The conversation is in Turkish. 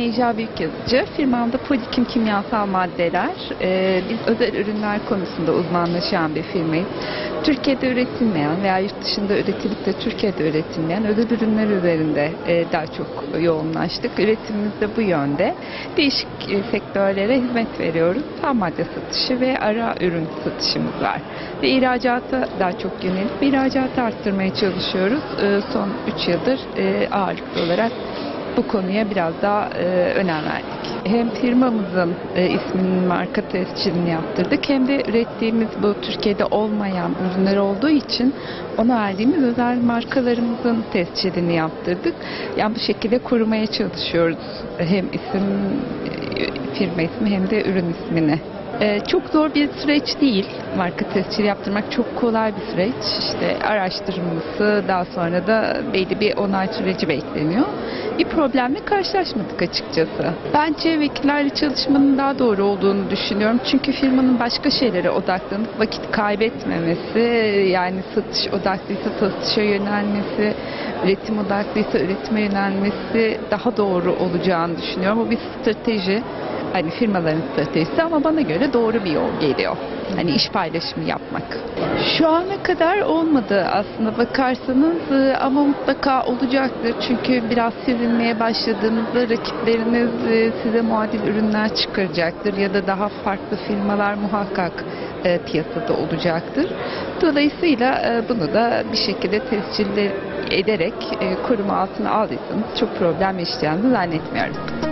Necla Büyükyazıcı. Firmamda Polikim Kimyasal Maddeler. Ee, biz özel ürünler konusunda uzmanlaşan bir firmayız. Türkiye'de üretilmeyen veya yurt dışında üretilip de Türkiye'de üretilmeyen özel ürünler üzerinde e, daha çok yoğunlaştık. Üretimimiz de bu yönde. Değişik e, sektörlere hizmet veriyoruz. Tam madde satışı ve ara ürün satışımız var. Ve ihracata daha çok yönelip ihracatı arttırmaya çalışıyoruz. Ee, son 3 yıldır e, ağırlıklı olarak bu konuya biraz daha e, önem verdik. Hem firmamızın e, isminin marka tescilini yaptırdık hem de ürettiğimiz bu Türkiye'de olmayan ürünler olduğu için ona verdiğimiz özel markalarımızın tescilini yaptırdık. Yani bu şekilde korumaya çalışıyoruz hem isim, e, firma ismi hem de ürün ismini. Ee, çok zor bir süreç değil. Marka tescili yaptırmak çok kolay bir süreç. İşte araştırılması, daha sonra da belli bir onay süreci bekleniyor. Bir problemle karşılaşmadık açıkçası. Bence vekillerle çalışmanın daha doğru olduğunu düşünüyorum. Çünkü firmanın başka şeylere odaklanıp vakit kaybetmemesi, yani satış odaklıysa satışa yönelmesi, üretim odaklıysa üretime yönelmesi daha doğru olacağını düşünüyorum. Bu bir strateji hani firmaların stratejisi ama bana göre doğru bir yol geliyor. Hani iş paylaşımı yapmak. Şu ana kadar olmadı aslında bakarsanız e, ama mutlaka olacaktır. Çünkü biraz sevilmeye başladığınızda rakipleriniz e, size muadil ürünler çıkaracaktır ya da daha farklı firmalar muhakkak e, piyasada olacaktır. Dolayısıyla bunu da bir şekilde tescil ederek koruma altına aldıysanız çok problem yaşayacağınızı zannetmiyorum.